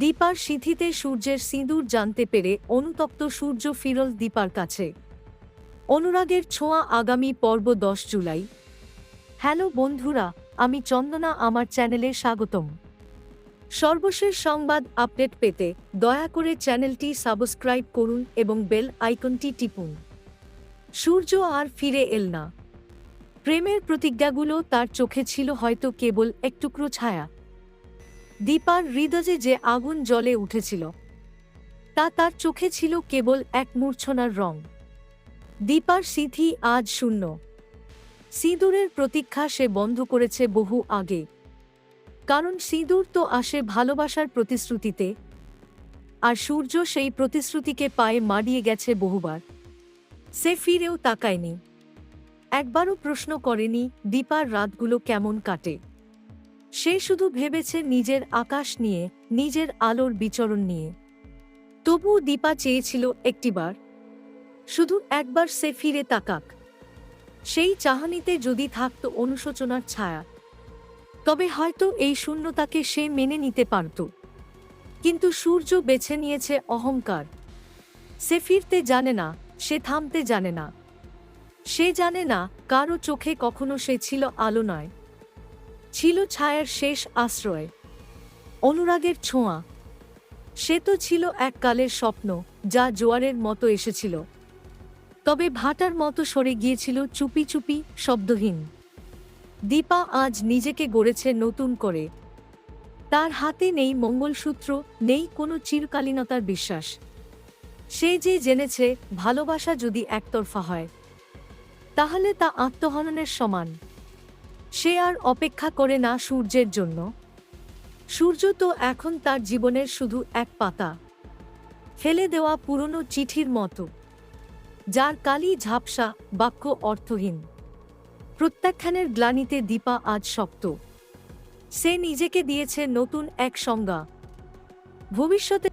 দীপার সিঁথিতে সূর্যের সিঁদুর জানতে পেরে অনুতপ্ত সূর্য ফিরল দীপার কাছে। অনুরাগের ছোঁয়া আগামী পর্ব দশ জুলাই। হ্যালো বন্ধুরা, আমি চন্দনা, আমার চ্যানেলে স্বাগতম। সর্বশেষ সংবাদ আপডেট পেতে দয়া করে চ্যানেলটি সাবস্ক্রাইব করুন এবং বেল আইকনটি টিপুন। সূর্য আর ফিরে এল না। প্রেমের প্রতিজ্ঞাগুলো তার চোখে ছিল হয়তো কেবল একটুকরো ছায়া। দীপার হৃদয়ে যে আগুন জলে উঠেছিল, তা তার চোখে ছিল কেবল এক মূর্ছনার রং। দীপার সিথি আজ শূন্য। সিঁদুরের প্রতীক্ষা সে বন্ধ করেছে বহু আগে। কারণ সিঁদুর তো আসে ভালোবাসার প্রতিশ্রুতিতে, আর সূর্য সেই প্রতিশ্রুতিকে পায়ে মারিয়ে গেছে বহুবার। সে ফিরেও তাকায়নি। একবারও প্রশ্ন করেনি দীপার রাতগুলো কেমন কাটে। সে শুধু ভেবেছে নিজের আকাশ নিয়ে, নিজের আলোর বিচরণ নিয়ে। তবুও দীপা চেয়েছিল একটিবার। শুধু একবার সে ফিরে তাকাক। সেই চাহনিতে যদি থাকত অনুশোচনার ছায়া। তবে হয়তো এই শূন্যতাকে সে মেনে নিতে পারত। কিন্তু সূর্য বেছে নিয়েছে অহংকার। সে ফিরতে জানে না, সে থামতে জানে না। সে জানে না, কারও চোখে কখনো সে ছিল আলো নয়। ছিল ছায়ার শেষ আশ্রয়। অনুরাগের ছোঁয়া। সে তো ছিল এককালের স্বপ্ন, যা জোয়ারের মতো এসেছিল। তবে ভাটার মতো সরে গিয়েছিল চুপি চুপি শব্দহীন। দীপা আজ নিজেকে গড়েছে নতুন করে। তার হাতে নেই মঙ্গলসূত্র, নেই কোনো চিরকালীনতার বিশ্বাস। সে যে জেনেছে, ভালোবাসা যদি একতরফা হয়, তাহলে তা আত্মহননের সমান। সে আর অপেক্ষা করে না সূর্যের জন্য। সূর্য তো এখন তার জীবনের শুধু এক পাতা। ফেলে দেওয়া পুরনো চিঠির মতো। যার কালি ঝাপসা, বাক্য অর্থহীন। প্রত্যাখ্যানের গ্লানিতে দীপা আজ শক্ত। সে নিজেকে দিয়েছে নতুন এক সংজ্ঞা। ভবিষ্যতে